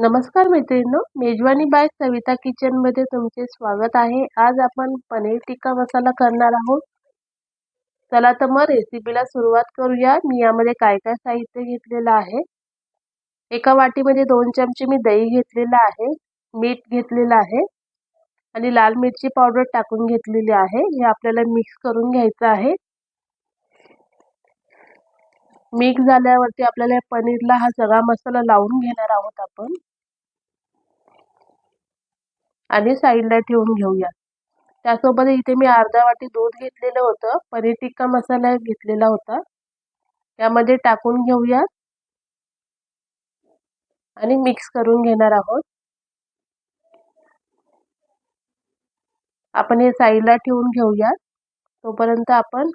नमस्कार मैत्रिणींनो मेजवानी बाय सविता किचनमध्ये तुमचे स्वागत आहे. आज आपण पनीर टिक्का मसाला करणार आहोत. चला तर मग रेसिपीला सुरुवात करूया. मी यामध्ये काय काय साहित्य घेतलेलं आहे. एका वाटीमध्ये दोन चमचे मी दही घेतलेलं आहे. मीठ घेतलेलं आहे. आणि लाल मिरची पावडर टाकून घेतलेली आहे. हे आपल्याला मिक्स करून घ्यायचं आहे. मिक्स झाल्यावरती आपल्याला पनीरला हा सगळा मसाला लावून घेणार आहोत आपण. आणि साईडला ठेवून घेऊया. त्यासोबत इथे मी अर्धा वाटी दूध घेतलेलं होतं. पनीर टिक्का मसाला घेतलेला होता. त्यामध्ये टाकून घेऊया. आणि मिक्स करून घेणार आहोत. आपण हे साईडला ठेवून घेऊया. तोपर्यंत आपण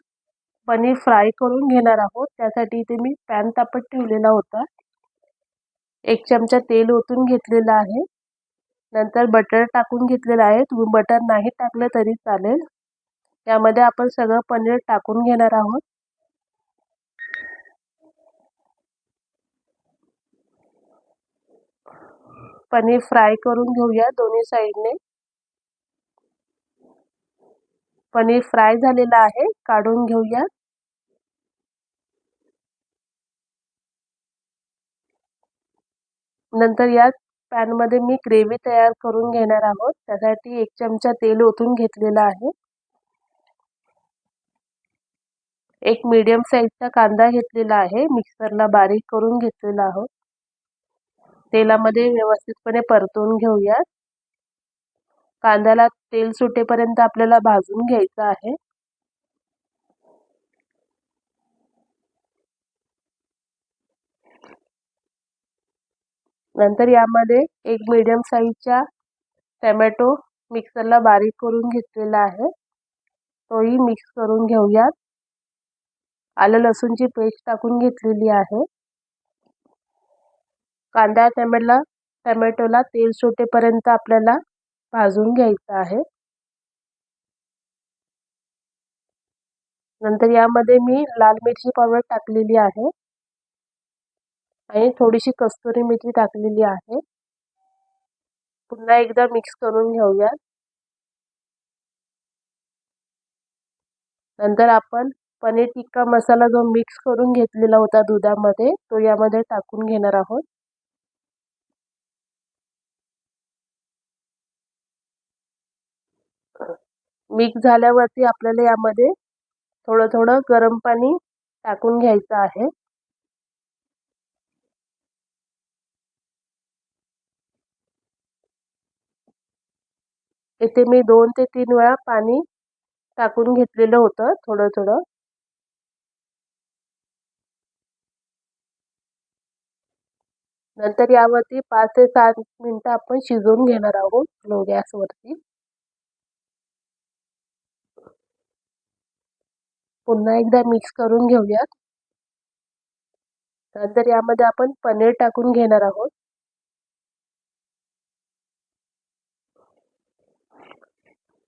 पनीर फ्राय करून घेणार आहोत. त्यासाठी इथे मी पॅन तापत ठेवलेला होता. एक चमचा तेल ओतून घेतलेला आहे. नंतर बटर टाकून घेतलेलं आहे. तुम्ही बटर नाही टाकलं तरी चालेल. यामध्ये आपण सगळं पनीर टाकून घेणार आहोत. पनीर फ्राय करून घेऊया दोन्ही साईडने. पनीर फ्राय झालेलं आहे काढून घेऊया. नंतर यात पॅनमध्ये मी ग्रेव्ही तयार करून घेणार आहोत. त्यासाठी एक चमचा तेल ओतून घेतलेला आहे. एक मीडियम साईजचा कांदा घेतलेला आहे. मिक्सरला बारीक करून घेतलेला आहोत. तेलामध्ये व्यवस्थितपणे परतवून घेऊया कांद्याला तेल सुटेपर्यंत आपल्याला भाजून घ्यायचं आहे. नंतर यामध्ये एक मीडियम साईजच्या टमॅटो मिक्सरला बारीक करून घेतलेला आहे. तोही मिक्स करून घेऊयात. आलं लसूणची पेस्ट टाकून घेतलेली आहे. कांदा टमॅटोला टमॅटोला तेल सुटेपर्यंत आपल्याला भाजून घ्यायचं आहे. नंतर यामध्ये मी लाल मिरची पावडर टाकलेली आहे. आणि थोडीशी कस्तुरी मेथी टाकलेली आहे. पुन्हा एकदा मिक्स करून घेऊया. नंतर आपण पनीर टिक्का मसाला जो मिक्स करून घेतलेला होता दुधामध्ये तो यामध्ये टाकून घेणार आहोत. मिक्स झाल्यावरती आपल्याला यामध्ये थोडं थोडं गरम पाणी टाकून घ्यायचं आहे. इथे मी दोन ते तीन वेळा पाणी टाकून घेतलेलं होतं थोडं थोडं. नंतर यावरती पाच ते सात मिनटं आपण शिजवून घेणार आहोत लो गॅसवरती. पुन्हा एकदा मिक्स करून घेऊयात. नंतर यामध्ये आपण पनीर टाकून घेणार आहोत.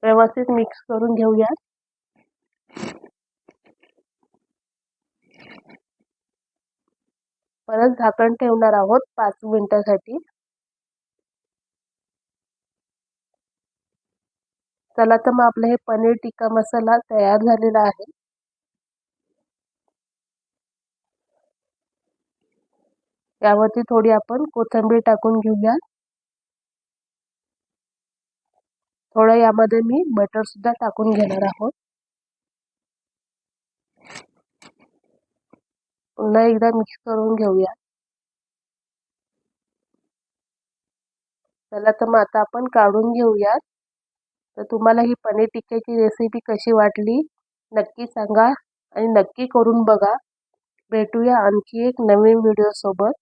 व्यवस्थित मिक्स करून घेऊया परत झाकण ठेवणार आहोत पाच मिनिटासाठी. चला तर मग आपलं हे पनीर टिक्का मसाला तयार झालेला आहे. यावरती थोडी आपण कोथिंबीर टाकून घेऊया. थोडं यामध्ये मी बटर सुद्धा टाकून घेणार आहोत. पुन्हा एकदा मिक्स करून घेऊया. चला तर मग आता आपण काढून घेऊयात. तर तुम्हाला ही पनीर टिक्क्याची रेसिपी कशी वाटली नक्की सांगा आणि नक्की करून बघा. भेटूया आणखी एक नवीन व्हिडिओसोबत